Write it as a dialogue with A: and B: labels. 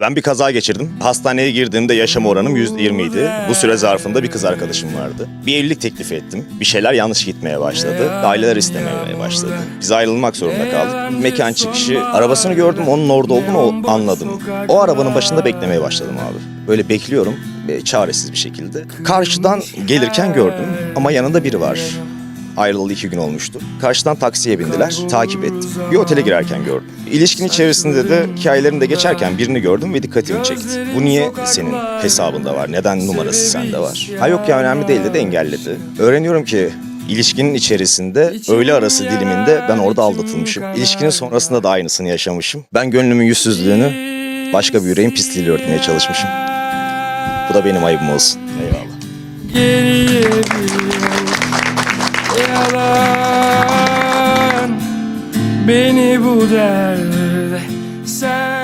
A: Ben bir kaza geçirdim. Hastaneye girdiğimde yaşam oranım %20 idi. Bu süre zarfında bir kız arkadaşım vardı. Bir evlilik teklifi ettim. Bir şeyler yanlış gitmeye başladı. Aileler istememeye başladı. Biz ayrılmak zorunda kaldık. Mekan çıkışı arabasını gördüm onun orada olduğunu anladım. O arabanın başında beklemeye başladım abi. Böyle bekliyorum ve çaresiz bir şekilde. Karşıdan gelirken gördüm ama yanında biri var. Ayrılalı iki gün olmuştu. Karşıdan taksiye bindiler. Takip ettim. Bir otele girerken gördüm. İlişkinin içerisinde de hikayelerinde geçerken birini gördüm ve dikkatimi çekti. Bu niye senin hesabında var? Neden numarası sende var? Ha yok ya önemli değil dedi engelledi. Öğreniyorum ki ilişkinin içerisinde öğle arası diliminde ben orada aldatılmışım. İlişkinin sonrasında da aynısını yaşamışım. Ben gönlümün yüzsüzlüğünü başka bir yüreğin pisliğiyle örtmeye çalışmışım. Bu da benim ayıbım olsun. Eyvallah
B: sen Beni bu derde sen